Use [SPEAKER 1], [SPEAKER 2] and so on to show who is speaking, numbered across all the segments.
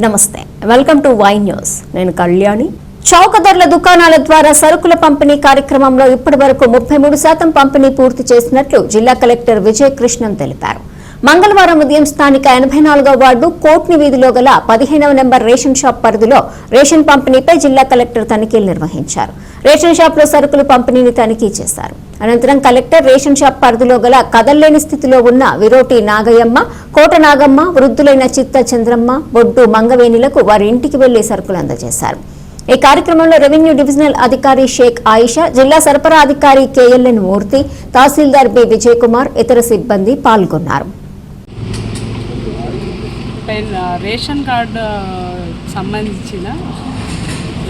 [SPEAKER 1] నమస్తే. Welcome to Y news నేను కళ్యాణి. చౌక ధరల దుకాణాల ద్వారా సరుకుల పంపిణీ కార్యక్రమంలో ఇప్పటి వరకు ముప్పై మూడు శాతం పంపిణీ పూర్తి చేసినట్లు జిల్లా కలెక్టర్ విజయ్ కృష్ణన్ తెలిపారు. మంగళవారం ఉదయం స్థానిక ఎనభై నాలుగో వార్డు కోట్ని వీధిలో గల పదిహేనవ నెంబర్ రేషన్ షాప్ పరిధిలో రేషన్ పంపిణీపై జిల్లా కలెక్టర్ తనిఖీలు నిర్వహించారు. రేషన్ షాప్లో సరుకులు పంపిణీని తనిఖీ చేశారు. అనంతరం కలెక్టర్ రేషన్ షాప్ పరిధిలో గల కదల్లేని స్థితిలో ఉన్న విరోటి నాగయ్యమ్మ కోట నాగమ్మ వృద్ధులైన చిత్త చంద్రమ్మ బొడ్డు మంగవేణిలకు వారి ఇంటికి వెళ్ళి సరుకులు అందజేశారు. ఈ కార్యక్రమంలో రెవెన్యూ డివిజనల్ అధికారి షేక్ ఆయిషా జిల్లా సరఫరా అధికారి కేఎల్ఎన్ మూర్తి తహసీల్దార్ బి విజయ్ కుమార్ ఇతర సిబ్బంది పాల్గొన్నారు.
[SPEAKER 2] రేషన్ కార్డు సంబంధించిన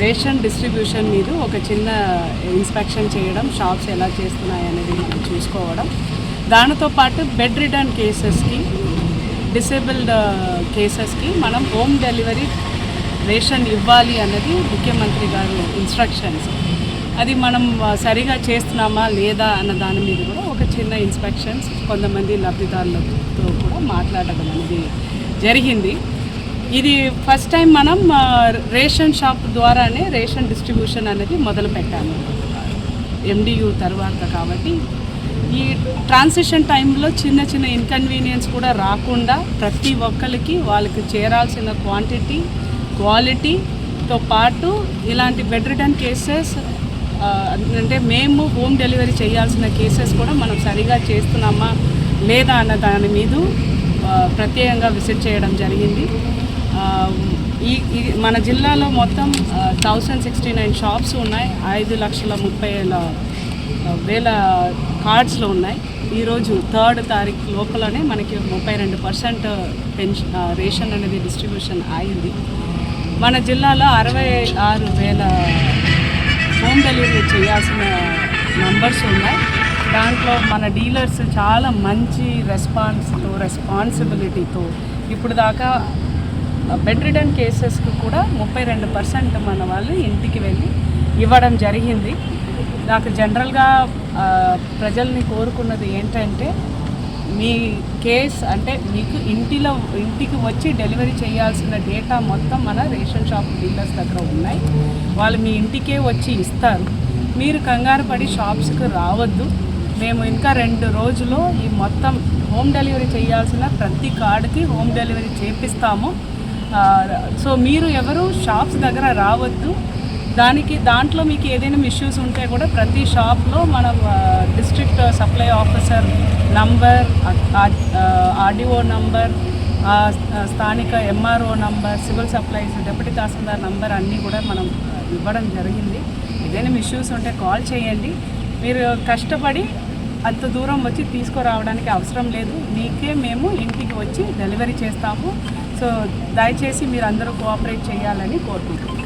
[SPEAKER 2] రేషన్ డిస్ట్రిబ్యూషన్ మీద ఒక చిన్న ఇన్స్పెక్షన్ చేయడం షాప్స్ ఎలా చేస్తున్నాయి అనేది మనం చూసుకోవడం. దానితో పాటు బెడ్ రిటర్న్ కేసెస్కి డిసేబుల్డ్ కేసెస్కి మనం హోమ్ డెలివరీ రేషన్ ఇవ్వాలి అన్నది ముఖ్యమంత్రి గారు ఇన్స్ట్రక్షన్స్. అది మనం సరిగా చేస్తున్నామా లేదా అన్న దాని మీద కూడా ఒక చిన్న ఇన్స్పెక్షన్స్ కొంతమంది లబ్ధిదారులతో కూడా మాట్లాడడం అనేది జరిగింది. ఇది ఫస్ట్ టైం మనం రేషన్ షాప్ ద్వారానే రేషన్ డిస్ట్రిబ్యూషన్ అనేది మొదలు పెట్టాము. ఎండియు తర్వాత కాబట్టి ఈ ట్రాన్సిషన్ టైంలో చిన్న చిన్న ఇన్కన్వీనియన్స్ కూడా రాకుండా ప్రతి ఒక్కరికి వాళ్ళకి చేరాల్సిన క్వాంటిటీ క్వాలిటీతో పాటు ఇలాంటి బెడ్ రిటర్న్ కేసెస్ అంటే మేము హోమ్ డెలివరీ చేయాల్సిన కేసెస్ కూడా మనం సరిగా చేస్తున్నామా లేదా అన్న దాని మీద ప్రత్యేకంగా విజిట్ చేయడం జరిగింది. మన జిల్లాలో మొత్తం థౌసండ్ సిక్స్టీ నైన్ షాప్స్ ఉన్నాయి. ఐదు లక్షల ముప్పై వేల వేల కార్డ్స్లో ఉన్నాయి. ఈరోజు థర్డ్ తారీఖు లోపలనే మనకి ముప్పై రెండు పర్సెంట్ పెన్షన్ రేషన్ అనేది డిస్ట్రిబ్యూషన్ అయింది. మన జిల్లాలో అరవై ఆరు వేల హోమ్ డెలివరీ చేయాల్సిన నంబర్స్ ఉన్నాయి. దాంట్లో మన డీలర్స్ చాలా మంచి రెస్పాన్స్తో రెస్పాన్సిబిలిటీతో ఇప్పుడు దాకా బెడ్ రిటర్న్ కేసెస్కి కూడా ముప్పై రెండు పర్సెంట్ మన వాళ్ళు ఇంటికి వెళ్ళి ఇవ్వడం జరిగింది. నాకు జనరల్గా ప్రజల్ని కోరుకున్నది ఏంటంటే మీ కేస్ అంటే మీకు ఇంటిలో ఇంటికి వచ్చి డెలివరీ చేయాల్సిన డేటా మొత్తం మన రేషన్ షాప్ డీలర్స్ దగ్గర ఉన్నాయి. వాళ్ళు మీ ఇంటికే వచ్చి ఇస్తారు. మీరు కంగారు పడి షాప్స్కి రావద్దు. మేము ఇంకా రెండు రోజులు ఈ మొత్తం హోమ్ డెలివరీ చేయాల్సిన ప్రతి కార్డుకి హోమ్ డెలివరీ చేపిస్తాము. సో మీరు ఎవరు? షాప్స్ దగ్గర రావద్దు. దానికి దాంట్లో మీకు ఏదైనా ఇష్యూస్ ఉంటే కూడా ప్రతి షాప్లో మన district supply officer number RDO number ఆ, స్థానిక MRO number civil supplies deputy tahsildar number అన్నీ కూడా మనం ఇవ్వడం జరిగింది. ఏదైనా ఇష్యూస్ ఉంటే కాల్ చేయండి. మీరు కష్టపడి అంత దూరం వచ్చి తీసుకురావడానికి అవసరం లేదు. మీకే మేము ఇంటికి వచ్చి డెలివరీ చేస్తాము. సో దయచేసి మీరు అందరూ కోఆపరేట్ చేయాలని కోరుకుంటున్నాం.